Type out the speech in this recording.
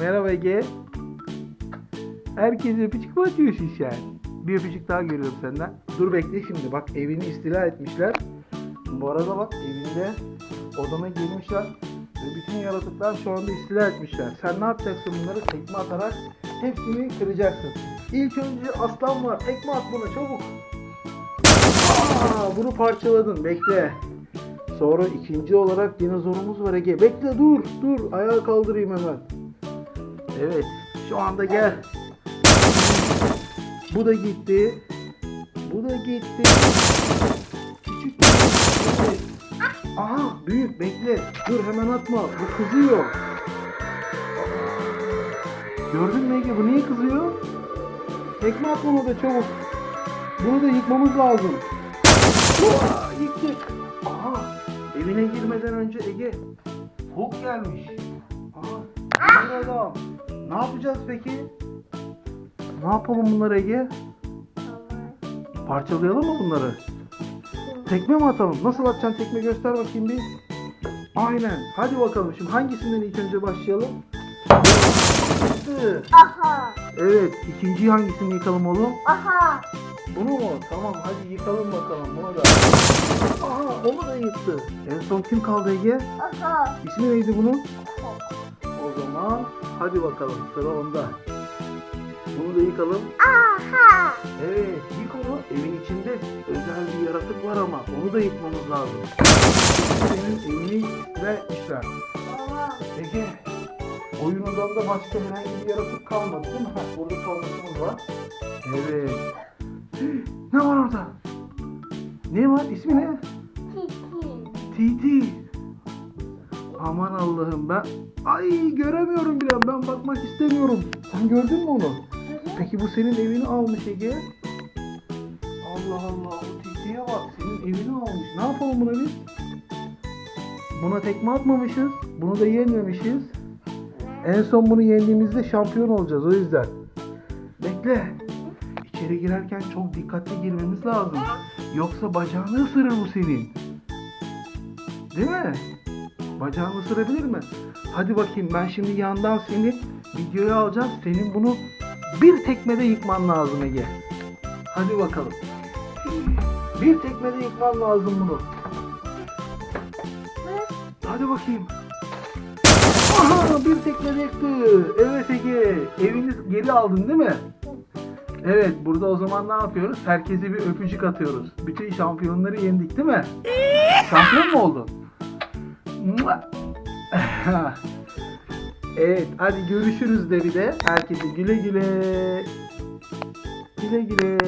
Merhaba Ege. Herkese öpücük mü atıyorsun sen? Bir öpücük daha görüyorum senden. Dur bekle şimdi bak evini istila etmişler. Bu arada bak evinde odana girmişler. Ve bütün yaratıklar şu anda istila etmişler. Sen ne yapacaksın bunları? Tekme atarak hepsini kıracaksın. İlk önce aslan var. Tekme at buna çabuk. Aa, bunu parçaladın. Bekle. Sonra ikinci olarak dinozorumuz var Ege. Bekle dur dur. Ayağa kaldırayım hemen. Evet. Şu anda gel. Bu da gitti. Bu da gitti. Küçük. Evet. Aha büyük bekle. Dur hemen atma. Bu kızıyor. Gördün mü Ege? Bu niye kızıyor? Tekme atma ona da çabuk. Bunu da yıkmamız lazım. Oha, yıktık. Aha evine girmeden önce Ege Hulk gelmiş. Aha güzel adam. Ne yapacağız peki? Ne yapalım bunları Ege? Parçalayalım mı bunları? Tekme mi atalım? Nasıl atacaksın tekme göster bakayım bir. Aynen. Hadi bakalım şimdi hangisinden ilk önce başlayalım? Aha. Evet. ikinciyi hangisini yıkalım oğlum? Aha. Bunu mu? Tamam hadi yıkalım bakalım bunu da. Aha onu da yıktı. En son kim kaldı Ege? Aha. İsmi neydi bunun? O zaman hadi bakalım sıra onda. Bunu da yıkalım. Aha. Evet yık onu. Evin içinde özel bir yaratık var ama onu da yıkmamız lazım. Senin evini ve işler. Baba. Ege oyun odanda başka herhangi bir yaratık kalmadı değil mi? Ha, burada tornasımız var. Evet. Ne var orada? Ne var? İsmi ne? Titi. TT. Aman Allah'ım ben ay göremiyorum bile ben bakmak istemiyorum. Sen gördün mü onu? Peki bu senin evini almış Ege. Allah Allah bu TT'ye bak senin evini almış. Ne yapalım buna biz? Buna tekme atmamışız. Bunu da yenmemişiz. En son bunu yendiğimizde şampiyon olacağız o yüzden. Bekle. İçeri girerken çok dikkatli girmemiz lazım. Yoksa bacağını ısırır bu senin. Değil mi? Bacağını ısırabilir mi? Hadi bakayım ben şimdi yandan seni videoya alacağım. Senin bunu bir tekmede yıkman lazım Ege. Hadi bakalım. Bir tekmede yıkman lazım bunu. Hadi bakayım. Aha bir tekmede yıktı. Evet Ege. Evini geri aldın değil mi? Evet burada o zaman ne yapıyoruz? Herkese bir öpücük atıyoruz. Bütün şampiyonları yendik değil mi? Şampiyon mu oldun? Evet hadi görüşürüz de bir de. Herkese güle güle. Güle güle.